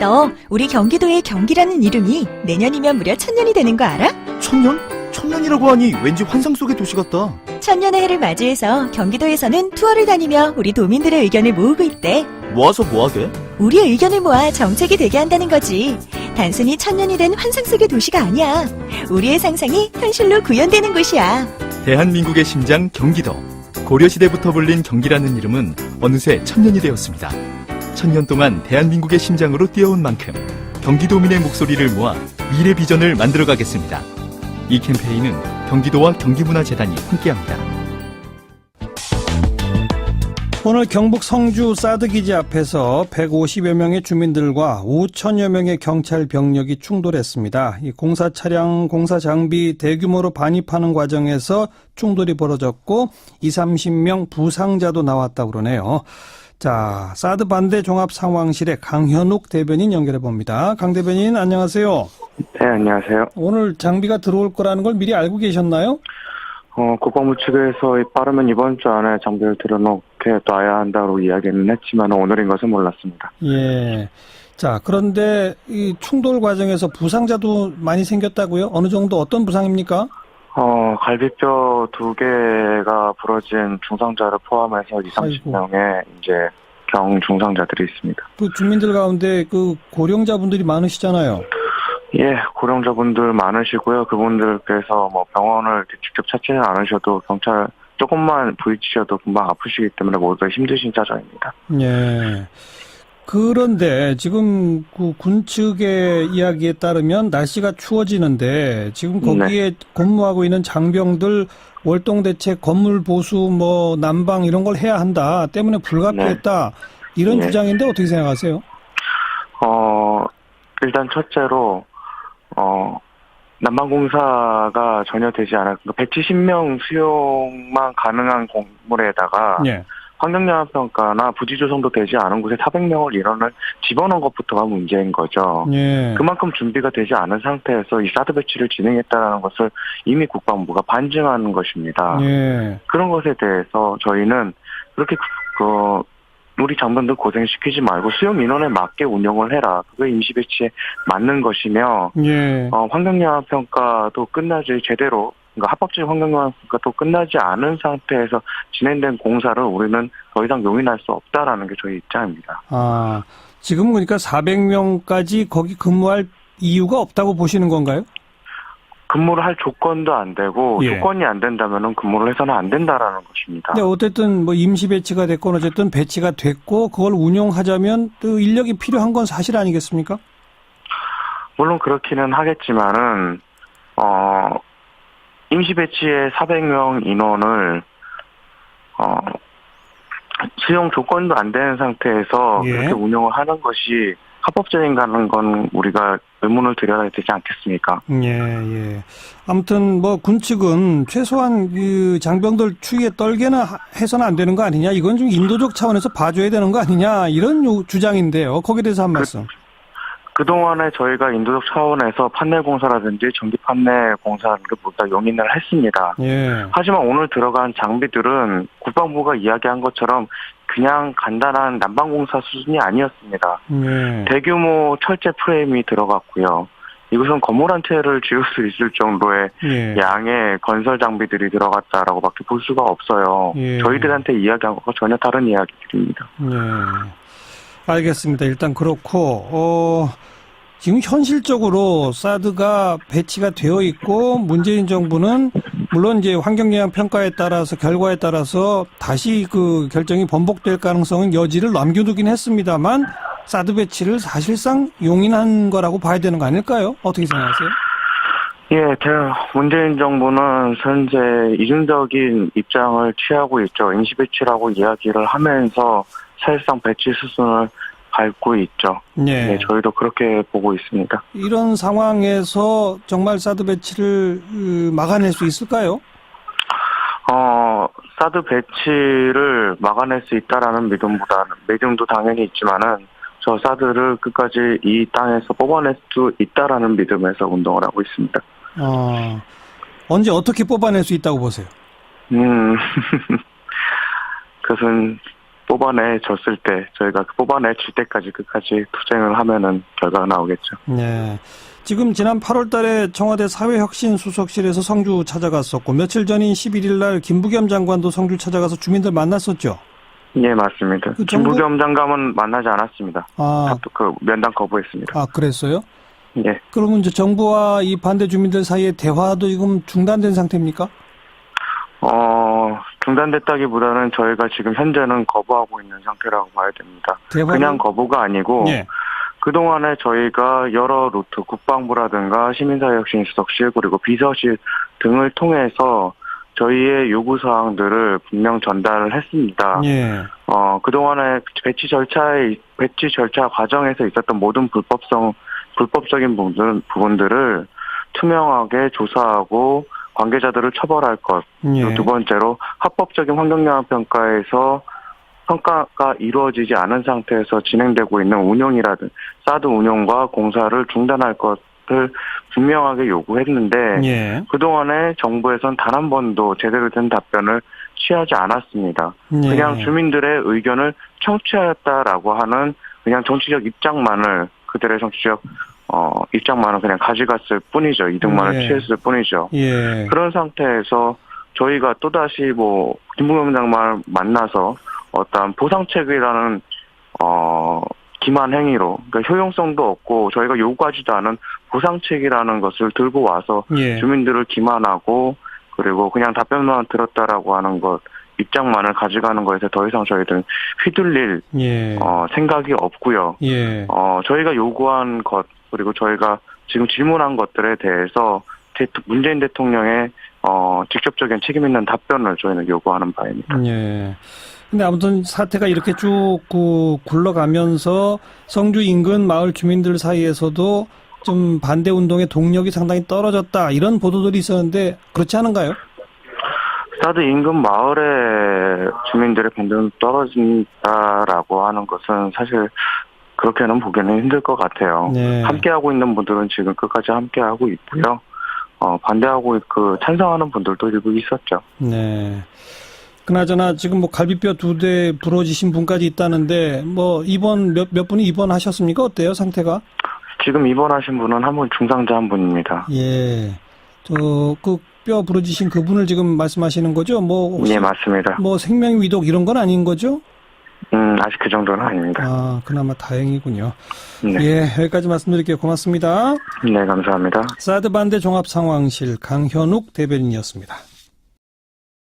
너 우리 경기도의 경기라는 이름이 내년이면 무려 천년이 되는 거 알아? 천년? 천년이라고 하니 왠지 환상 속의 도시 같다. 천년의 해를 맞이해서 경기도에서는 투어를 다니며 우리 도민들의 의견을 모으고 있대. 모아서 뭐하게? 우리의 의견을 모아 정책이 되게 한다는 거지. 단순히 천년이 된 환상 속의 도시가 아니야. 우리의 상상이 현실로 구현되는 곳이야. 대한민국의 심장 경기도. 고려시대부터 불린 경기라는 이름은 어느새 천년이 되었습니다. 천년 동안 대한민국의 심장으로 뛰어온 만큼 경기도민의 목소리를 모아 미래 비전을 만들어 가겠습니다. 이 캠페인은 경기도와 경기문화재단이 함께합니다. 오늘 경북 성주 사드 기지 앞에서 150여 명의 주민들과 5천여 명의 경찰 병력이 충돌했습니다. 이 공사 차량, 공사 장비 대규모로 반입하는 과정에서 충돌이 벌어졌고 2, 30명 부상자도 나왔다고 그러네요. 자, 사드 반대 종합 상황실의 강현욱 대변인 연결해 봅니다. 강 대변인 안녕하세요. 네, 안녕하세요. 오늘 장비가 들어올 거라는 걸 미리 알고 계셨나요? 어, 국방부 측에서 빠르면 이번 주 안에 장비를 들여놓게 놔야 한다고 이야기는 했지만 오늘인 것은 몰랐습니다. 예. 자, 그런데 이 충돌 과정에서 부상자도 많이 생겼다고요? 어느 정도 어떤 부상입니까? 어, 갈비뼈 두 개가 부러진 중상자를 포함해서 2, 아이고. 30명의 이제 경 중상자들이 있습니다. 그 주민들 가운데 그 고령자분들이 많으시잖아요. 예, 고령자분들 많으시고요. 그분들께서 뭐 병원을 직접 찾지는 않으셔도 경찰 조금만 부딪히셔도 금방 아프시기 때문에 모두가 힘드신 짜정입니다. 예. 그런데 지금 그 군 측의 이야기에 따르면 날씨가 추워지는데 지금 거기에 근무하고 있는 장병들 월동 대책, 건물 보수, 뭐 난방 이런 걸 해야 한다 때문에 불가피했다 이런 네. 주장인데 어떻게 생각하세요? 어, 일단 첫째로, 어, 난방공사가 전혀 되지 않았, 170명 수용만 가능한 건물에다가 예. 환경영향평가나 부지 조성도 되지 않은 곳에 400명을 인원을 집어넣은 것부터가 문제인 거죠. 예. 그만큼 준비가 되지 않은 상태에서 이 사드 배치를 진행했다는 것을 이미 국방부가 반증하는 것입니다. 예. 그런 것에 대해서 저희는 그렇게 그 우리 장병들 고생시키지 말고 수용 인원에 맞게 운영을 해라. 그게 임시 배치에 맞는 것이며 예. 어, 환경영향 평가도 끝나지 제대로 그러니까 합법적인 환경영향 평가도 끝나지 않은 상태에서 진행된 공사를 우리는 더 이상 용인할 수 없다라는 게 저희 입장입니다. 아, 지금 보니까 400명까지 거기 근무할 이유가 없다고 보시는 건가요? 근무를 할 조건도 안 되고 예. 조건이 안 된다면은 근무를 해서는 안 된다라는 것입니다. 근데 어쨌든 뭐 임시 배치가 됐건 어쨌든 배치가 됐고 그걸 운용하자면 또 인력이 필요한 건 사실 아니겠습니까? 물론 그렇기는 하겠지만은 어 임시 배치의 400명 인원을 어 수용 조건도 안 되는 상태에서 예. 그렇게 운영을 하는 것이 합법적인가는 건 우리가 의문을 드려야 되지 않겠습니까? 예, 예. 아무튼 뭐 군 측은 최소한 그 장병들 추위에 떨게는 하- 해서는 안 되는 거 아니냐? 이건 좀 인도적 차원에서 봐줘야 되는 거 아니냐? 이런 요- 주장인데요. 거기에 대해서 한 말씀. 그 동안에 저희가 인도적 차원에서 판넬 공사라든지 전기 판넬 공사를 모두 다 용인을 했습니다. 예. 하지만 오늘 들어간 장비들은 국방부가 이야기한 것처럼 그냥 간단한 난방 공사 수준이 아니었습니다. 예. 대규모 철제 프레임이 들어갔고요. 이것은 건물 한 채를 지을 수 있을 정도의 예. 양의 건설 장비들이 들어갔다라고 밖에 볼 수가 없어요. 예. 저희들한테 이야기한 것과 전혀 다른 이야기들입니다. 예. 알겠습니다. 일단 그렇고, 어, 지금 현실적으로 사드가 배치가 되어 있고, 문재인 정부는 물론 이제 환경영향 평가에 따라서 결과에 따라서 다시 그 결정이 번복될 가능성은 여지를 남겨두긴 했습니다만, 사드 배치를 사실상 용인한 거라고 봐야 되는 거 아닐까요? 어떻게 생각하세요? 예, 저 문재인 정부는 현재 이중적인 입장을 취하고 있죠. 임시배치라고 이야기를 하면서 사실상 배치 수순을 밟고 있죠. 예. 네, 저희도 그렇게 보고 있습니다. 이런 상황에서 정말 사드 배치를 으, 막아낼 수 있을까요? 어, 사드 배치를 막아낼 수 있다라는 믿음보다는, 믿음도 당연히 있지만은, 저 사드를 끝까지 이 땅에서 뽑아낼 수 있다라는 믿음에서 운동을 하고 있습니다. 어, 언제 어떻게 뽑아낼 수 있다고 보세요? 음, 그것은 뽑아내졌을 때 저희가 그 뽑아내질 때까지 끝까지 투쟁을 하면은 결과가 나오겠죠. 네. 지금 지난 8월 달에 청와대 사회혁신수석실에서 성주 찾아갔었고 며칠 전인 11일 날 김부겸 장관도 성주 찾아가서 주민들 만났었죠. 예, 맞습니다. 그 정부- 김부겸 장관은 만나지 않았습니다. 아, 다- 그 면담 거부했습니다. 아 그랬어요? 예. 그러면 이제 정부와 이 반대 주민들 사이에 대화도 지금 중단된 상태입니까? 어, 중단됐다기보다는 저희가 지금 현재는 거부하고 있는 상태라고 봐야 됩니다. 대화 그냥 거부가 아니고 예. 그동안에 저희가 여러 루트 국방부라든가 시민사회혁신수석실 그리고 비서실 등을 통해서 저희의 요구 사항들을 분명 전달을 했습니다. 예. 어, 그동안에 배치 절차에, 배치 절차 과정에서 있었던 모든 불법성, 불법적인 부분, 부분들을 투명하게 조사하고 관계자들을 처벌할 것. 예. 두 번째로 합법적인 환경영향 평가에서 평가가 이루어지지 않은 상태에서 진행되고 있는 운영이라든 사드 운영과 공사를 중단할 것을 분명하게 요구했는데 예. 그동안에 정부에선 단 한 번도 제대로 된 답변을 취하지 않았습니다. 예. 그냥 주민들의 의견을 청취하였다라고 하는 그냥 정치적 입장만을 그들의 정치적 어 입장만을 그냥 가져갔을 뿐이죠. 이득만을 네. 취했을 뿐이죠. 예. 그런 상태에서 저희가 또다시 뭐 김부겸 장관을 만나서 어떠한 보상책이라는 어 기만 행위로 그러니까 효용성도 없고 저희가 요구하지도 않은 보상책이라는 것을 들고 와서 예. 주민들을 기만하고 그리고 그냥 답변만 들었다라고 하는 것 입장만을 가져가는 것에서 더 이상 저희들은 휘둘릴 예. 어, 생각이 없고요. 예. 어, 저희가 요구한 것 그리고 저희가 지금 질문한 것들에 대해서 대- 문재인 대통령의 어, 직접적인 책임 있는 답변을 저희는 요구하는 바입니다. 예. 근데 아무튼 사태가 이렇게 쭉 그, 굴러가면서 성주 인근 마을 주민들 사이에서도 좀 반대 운동의 동력이 상당히 떨어졌다 이런 보도들이 있었는데 그렇지 않은가요? 사드 인근 마을의 주민들의 반대는 떨어진다라고 하는 것은 사실 그렇게는 보기는 힘들 것 같아요. 네. 함께하고 있는 분들은 지금 끝까지 함께하고 있고요. 어, 반대하고 있- 그 찬성하는 분들도 일부 있었죠. 네. 그나저나 지금 뭐 갈비뼈 두 대 부러지신 분까지 있다는데 뭐 입원 몇, 몇 분이 입원하셨습니까? 어때요 상태가? 지금 입원하신 분은 한 분 중상자 한 분입니다. 예. 저그 뼈 부러지신 그분을 지금 말씀하시는 거죠? 뭐 예, 맞습니다. 뭐 생명 위독 이런 건 아닌 거죠? 음, 아직 그 정도는 아닙니다. 아, 그나마 다행이군요. 네. 예, 여기까지 말씀드릴게요. 고맙습니다. 네, 감사합니다. 사드 반대 종합 상황실 강현욱 대변인이었습니다.